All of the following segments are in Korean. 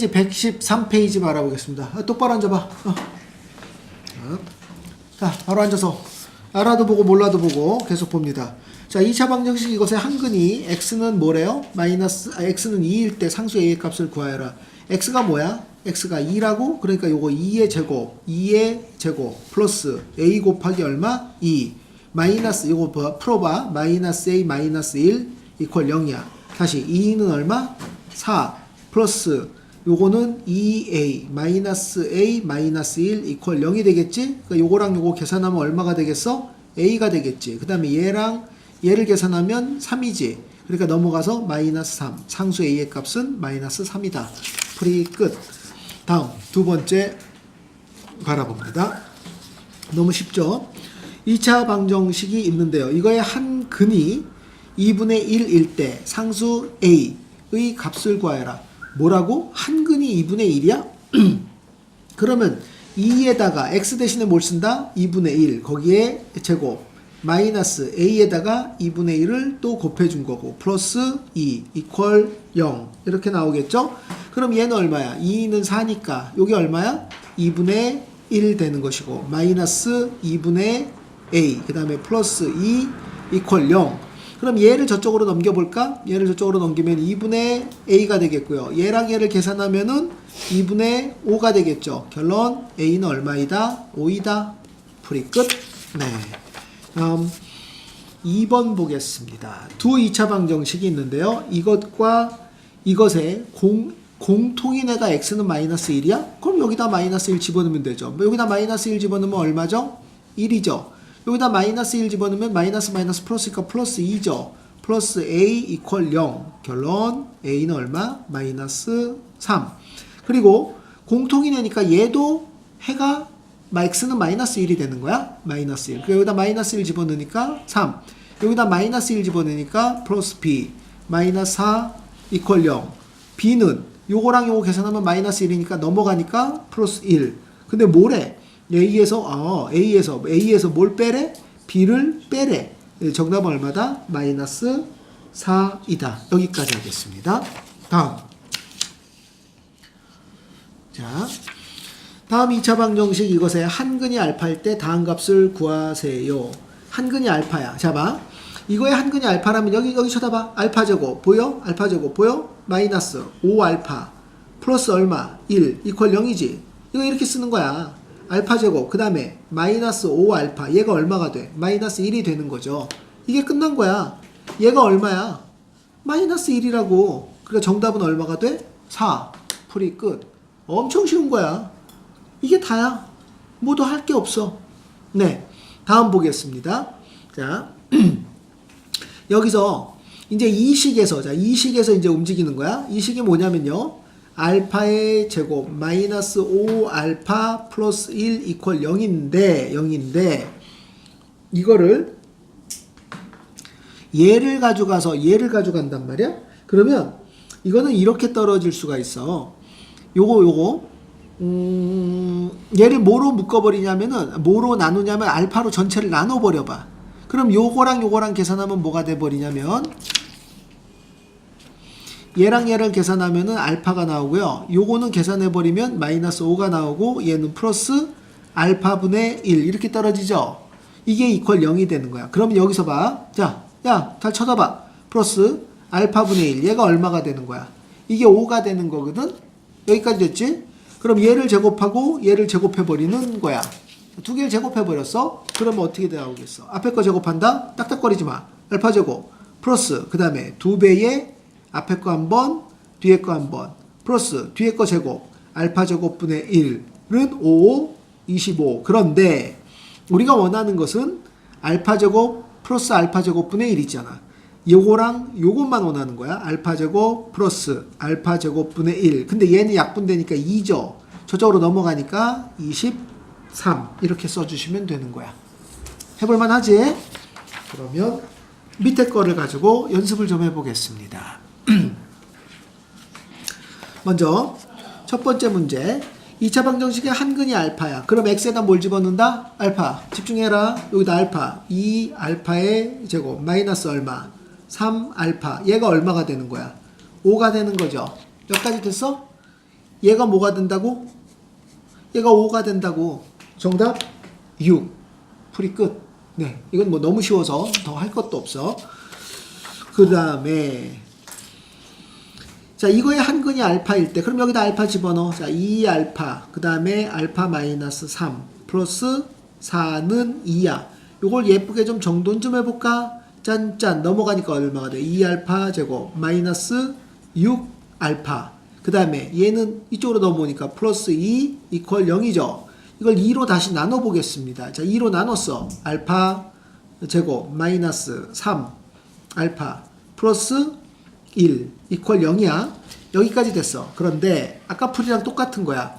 이제 113페이지 바라보겠습니다. 아, 똑바로 앉아봐. 어. 자, 바로 앉아서 알아도 보고 몰라도 보고 계속 봅니다. 자, 2차 방정식 이것의 한근이 x는 뭐래요? 마이너스 아, x는 2일 때 상수 a의 값을 구하여라. x가 뭐야? x가 2라고? 그러니까 요거 2의 제곱, 2의 제곱 플러스 a 곱하기 얼마? 2 마이너스 이거 봐, 풀어봐. 마이너스 a 마이너스 1 이퀄 0이야. 다시 2는 얼마? 4 플러스 요거는 2a 마이너스 a 마이너스 1 이퀄 0이 되겠지? 그러니까 요거랑 요거 계산하면 얼마가 되겠어? a가 되겠지. 그 다음에 얘랑 얘를 계산하면 3이지. 그러니까 넘어가서 마이너스 3. 상수 a의 값은 마이너스 3이다. 풀이 끝. 다음 두 번째 바라봅니다. 너무 쉽죠? 2차 방정식이 있는데요. 이거의 한 근이 2분의 1일 때 상수 a의 값을 구하여라. 뭐라고? 한 근이 2분의 1이야? 그러면 2에다가 x 대신에 뭘 쓴다? 2분의 1 거기에 제곱 마이너스 a에다가 2분의 1을 또 곱해준 거고 플러스 2 이퀄 0 이렇게 나오겠죠? 그럼 얘는 얼마야? 2는 4니까 여기 얼마야? 2분의 1 되는 것이고 마이너스 2분의 a 그 다음에 플러스 2 이퀄 0 그럼 얘를 저쪽으로 넘겨볼까? 얘를 저쪽으로 넘기면 2분의 a가 되겠고요. 얘랑 얘를 계산하면은 2분의 5가 되겠죠. 결론 a는 얼마이다? 5이다. 풀이 끝. 네. 다음 2번 보겠습니다. 두 2차 방정식이 있는데요. 이것과 이것의 공, 공통인 애가 x는 마이너스 1이야? 그럼 여기다 마이너스 1 집어넣으면 되죠. 뭐 여기다 마이너스 1 집어넣으면 얼마죠? 1이죠. 여기다 마이너스 1 집어넣으면 마이너스 마이너스 플러스니까 플러스 2죠. 플러스 a 이퀄 0. 결론 a는 얼마? 마이너스 3. 그리고 공통인 애니까 얘도 해가 x는 마이너스 1이 되는 거야. 마이너스 1. 그 여기다 마이너스 1 집어넣으니까 3. 여기다 마이너스 1 집어넣으니까 플러스 b. 마이너스 4 이퀄 0. b는 요거랑 요거 계산하면 마이너스 1이니까 넘어가니까 플러스 1. 근데 뭐래? A에서 어, A에서 A에서 뭘 빼래? B를 빼래. 예, 정답은 얼마다? 마이너스 4이다. 여기까지 하겠습니다. 다음. 자. 다음 2차 방정식 이것의 한근이 알파일 때 다음 값을 구하세요. 한근이 알파야. 자 봐. 이거의 한근이 알파라면 여기 여기 쳐다봐. 알파 제곱 보여? 알파 제곱 보여? 마이너스 5 알파 플러스 얼마? 1 이퀄 0이지. 이거 이렇게 쓰는 거야. 알파 제곱 그 다음에 마이너스 5 알파 얘가 얼마가 돼? 마이너스 1이 되는 거죠. 이게 끝난 거야. 얘가 얼마야? 마이너스 1이라고. 그러니까 정답은 얼마가 돼? 4. 풀이 끝. 엄청 쉬운 거야. 이게 다야. 뭐도 할게 없어. 네. 다음 보겠습니다. 자. 여기서 이제 이 식에서 자, 이 식에서 이제 움직이는 거야. 이 식이 뭐냐면요. 알파의 제곱 마이너스 5 알파 플러스 1 이퀄 0인데 0인데 이거를 얘를 가져가서 얘를 가져간단 말이야. 그러면 이거는 이렇게 떨어질 수가 있어. 요거 요거 음, 얘를 뭐로 묶어버리냐면은 뭐로 나누냐면 알파로 전체를 나눠버려봐. 그럼 요거랑 요거랑 계산하면 뭐가 돼버리냐면 얘랑 얘를 계산하면은 알파가 나오고요. 요거는 계산해버리면 마이너스 5가 나오고 얘는 플러스 알파분의 1 이렇게 떨어지죠. 이게 이퀄 0이 되는 거야. 그럼 여기서 봐. 자, 야, 잘 쳐다봐. 플러스 알파분의 1 얘가 얼마가 되는 거야. 이게 5가 되는 거거든. 여기까지 됐지? 그럼 얘를 제곱하고 얘를 제곱해버리는 거야. 두 개를 제곱해버렸어? 그러면 어떻게 나오겠어? 앞에 거 제곱한다? 딱딱거리지 마. 알파 제곱. 플러스, 그 다음에 두 배의 앞에 거 한 번, 뒤에 거 한 번. 플러스, 뒤에 거 제곱. 알파 제곱분의 1은 5, 25. 그런데 우리가 원하는 것은 알파 제곱 플러스 알파 제곱분의 1이잖아. 요거랑 요것만 원하는 거야. 알파 제곱 플러스 알파 제곱분의 1. 근데 얘는 약분되니까 2죠. 저쪽으로 넘어가니까 23. 이렇게 써주시면 되는 거야. 해볼만 하지? 그러면 밑에 거를 가지고 연습을 좀 해보겠습니다. 먼저 첫 번째 문제. 2차 방정식의 한근이 알파야. 그럼 x에다 뭘 집어넣는다? 알파. 집중해라. 여기다 알파. 2 알파의 제곱 마이너스 얼마? 3 알파. 얘가 얼마가 되는 거야? 5가 되는 거죠. 여기까지 됐어? 얘가 뭐가 된다고? 얘가 5가 된다고. 정답 6. 풀이 끝. 네. 이건 뭐 너무 쉬워서 더 할 것도 없어. 그 다음에 자 이거의 한 근이 알파일 때 그럼 여기다 알파 집어넣어. 자 2 알파 그 다음에 알파 마이너스 3 플러스 4는 2야. 요걸 예쁘게 좀 정돈 좀 해볼까? 짠짠. 넘어가니까 얼마가 돼? 2 알파 제곱 마이너스 6 알파. 그 다음에 얘는 이쪽으로 넘어오니까 플러스 2 이퀄 0이죠. 이걸 2로 다시 나눠보겠습니다. 자 2로 나눴어. 알파 제곱 마이너스 3 알파 플러스 1 이퀄 0이야. 여기까지 됐어. 그런데 아까 풀이랑 똑같은 거야.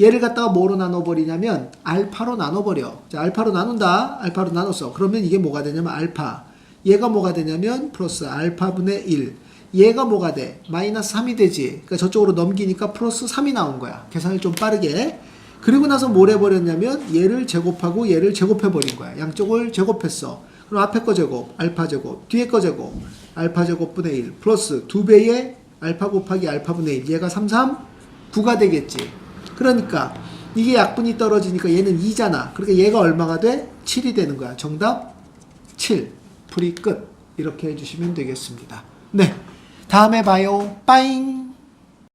얘를 갖다가 뭐로 나눠버리냐면 알파로 나눠버려. 자, 알파로 나눈다. 알파로 나눴어. 그러면 이게 뭐가 되냐면 알파. 얘가 뭐가 되냐면 플러스 알파분의 1. 얘가 뭐가 돼? 마이너스 3이 되지. 그러니까 저쪽으로 넘기니까 플러스 3이 나온 거야. 계산을 좀 빠르게. 그리고 나서 뭘 해버렸냐면 얘를 제곱하고 얘를 제곱해버린 거야. 양쪽을 제곱했어. 그럼 앞에 거 제곱, 알파 제곱, 뒤에 거 제곱, 알파 제곱분의 1 플러스 2배의 알파 곱하기 알파분의 1 얘가 3, 3, 9가 되겠지. 그러니까 이게 약분이 떨어지니까 얘는 2잖아. 그러니까 얘가 얼마가 돼? 7이 되는 거야. 정답 7. 풀이 끝. 이렇게 해주시면 되겠습니다. 네. 다음에 봐요. 빠잉.